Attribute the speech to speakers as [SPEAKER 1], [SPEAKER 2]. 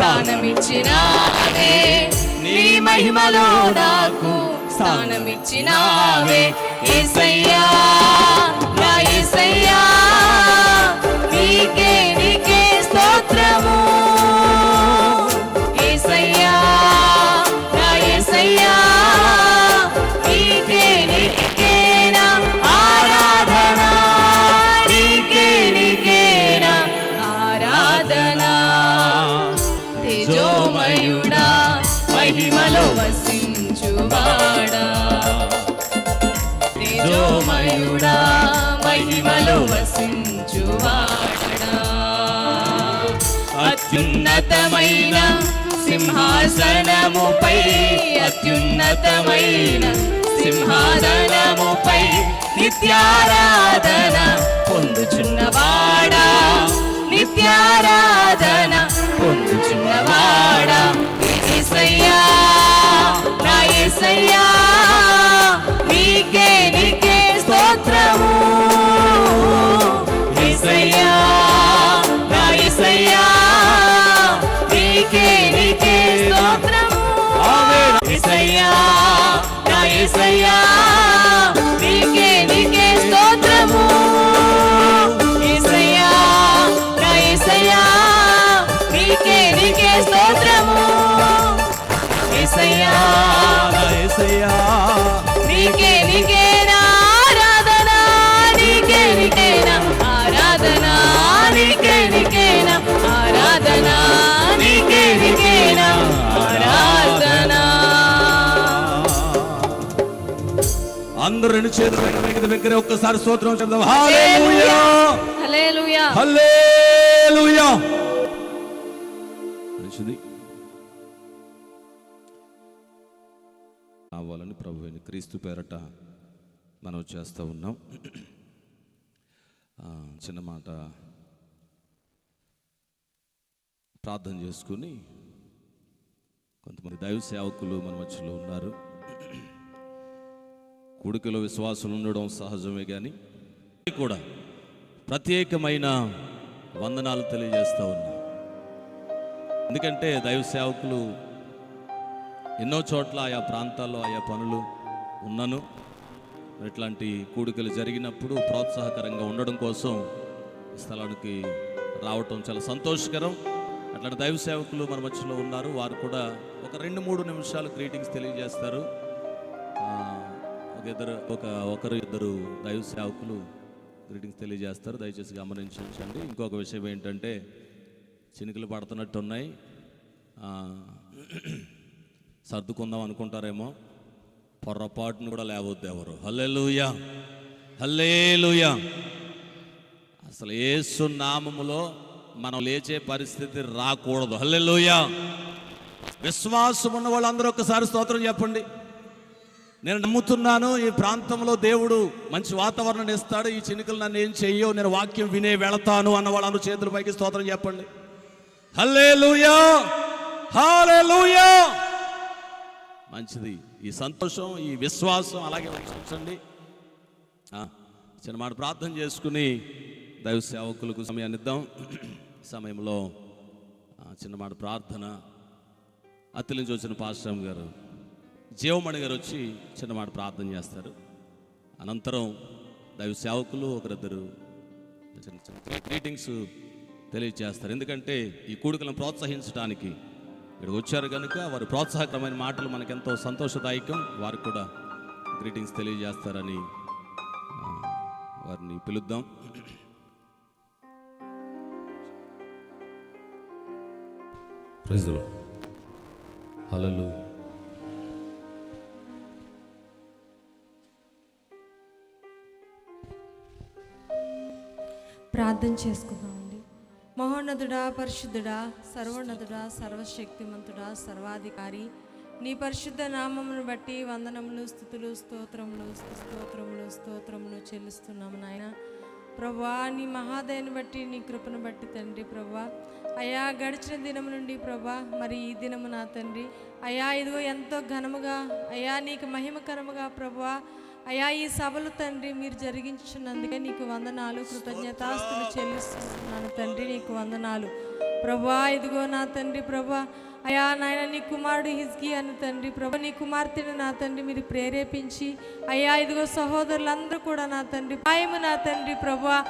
[SPEAKER 1] స్థానమిచ్చినావే. నీ మహిమలో నాకు స్థానమిచ్చినావే. ఏసయ్యా. తేజోమయుడా మహిమలో వసించువాడా. తేజోమయుడా మహిమలో వసించువాడా. అత్యున్నతమైన సింహాసనముపై అత్యున్నతమైన సింహాసనముపై నిత్యారాధన పొందుచున్నవాడా. నిత్యా ఏసయ్యా నా ఏసయ్యా
[SPEAKER 2] అందరూ రెండు చేతులు పైన పైకి దగ్గర ఒక్కసారి స్తోత్రం చెప్దాం. హల్లెలూయా.
[SPEAKER 1] హల్లెలూయా.
[SPEAKER 2] హల్లెలూయా. మంచిది అవ్వాలని ప్రభు అయిన క్రీస్తు పేరట మనం చేస్తూ ఉన్నాం. ఆ, చిన్న మాట. ప్రార్థన చేసుకుని కొంతమంది దైవ సేవకులు మన మధ్యలో ఉన్నారు. కూడికలో విశ్వాసులు ఉండడం సహజమే కానీ కూడా ప్రత్యేకమైన వందనాలు తెలియజేస్తూ ఉన్నా. ఎందుకంటే దైవ సేవకులు ఎన్నో చోట్ల ఆయా ప్రాంతాల్లో ఆయా పనులు ఉన్నను. ఇట్లాంటి కూడికలు జరిగినప్పుడు ప్రోత్సాహకరంగా ఉండడం కోసం స్థలానికి రావటం చాలా సంతోషకరం. అట్లాంటి దైవ సేవకులు మన మధ్యలో ఉన్నారు. వారు కూడా ఒక రెండు మూడు నిమిషాలు గ్రీటింగ్స్ తెలియజేస్తారు. ఒక ఇద్దరు ఒక ఒకరు ఇద్దరు దైవ సేవకులు గ్రీటింగ్స్ తెలియజేస్తారు. దయచేసి గమనించండి. ఇంకొక విషయం ఏంటంటే చినుకులు పడుతున్నట్టు ఉన్నాయి సర్దుకుందాం అనుకుంటారేమో. పొరపాటును కూడా లేవద్దు ఎవరు. హల్లెలూయా! హల్లేలుయా! అసలు ఏసు నామములో మనం లేచే పరిస్థితి రాకూడదు. హల్లెలుయా! విశ్వాసం ఉన్న వాళ్ళందరూ ఒకసారి స్తోత్రం చెప్పండి. నేను నమ్ముతున్నాను ఈ ప్రాంతంలో దేవుడు మంచి వాతావరణం ఇస్తాడు ఈ చినుకలు నన్ను ఏం చెయ్యో నేను వాక్యం వినే వెళతాను అన్న వాళ్ళను చేతుల పైకి స్తోత్రం చెప్పండి. హల్లెలూయా! హల్లెలూయా! మంచిది. ఈ సంతోషం ఈ విశ్వాసం అలాగే ఉంచండి చిన్న మాట ప్రార్థన చేసుకుని దైవ సేవకులకు సమయాన్ని ఇద్దాం. సమయంలో చిన్నమాట చిన్న మాట ప్రార్థన. అత్తి వచ్చిన పాశ్రమ్ గారు. జీవమణి గారు వచ్చి చిన్న మాట ప్రార్థన చేస్తారు. అనంతరం దైవ సేవకులు ఒకరిద్దరు చిన్న చిన్న గ్రీటింగ్స్ తెలియజేస్తారు ఎందుకంటే ఈ కూడికలను ప్రోత్సహించడానికి ఇక్కడికి వచ్చారు కనుక వారి ప్రోత్సాహకరమైన మాటలు మనకెంతో సంతోషదాయకం. వారు కూడా గ్రీటింగ్స్ తెలియజేస్తారని వారిని పిలుద్దాం. హలో
[SPEAKER 3] ప్రార్థన చేసుకుందామండి. మహోన్నతుడా పరిశుద్ధుడా సర్వోన్నతుడా సర్వశక్తిమంతుడా సర్వాధికారి. నీ పరిశుద్ధ నామమును బట్టి వందనములు స్థుతులు స్తోత్రములు స్తోత్రములు స్తోత్రములు చెల్లిస్తున్నాము నాయన. ప్రభా నీ మహాదయను బట్టి నీ కృపను బట్టి తండ్రి ప్రభా అయా గడిచిన దినం నుండి ప్రభా మరి ఈ దినము నా తండ్రి. అయా ఇదిగో ఎంతో ఘనముగా అయా నీకు మహిమకరముగా ప్రభా అయా ఈ సభలు తండ్రి మీరు జరిగించినందుకే నీకు వందనాలు. కృతజ్ఞతాస్తులు చెల్లిస్తున్నాను తండ్రి నీకు వందనాలు. ప్రభా ఇదిగో నా తండ్రి ప్రభా. అయా నాయన నీ కుమారుడు హిజ్కి అని తండ్రి ప్రభా. నీ కుమార్తెను నా తండ్రి మీరు ప్రేరేపించి అయ్యా ఇదిగో సహోదరులందరూ కూడా నా తండ్రి. పాయము నా తండ్రి ప్రభా.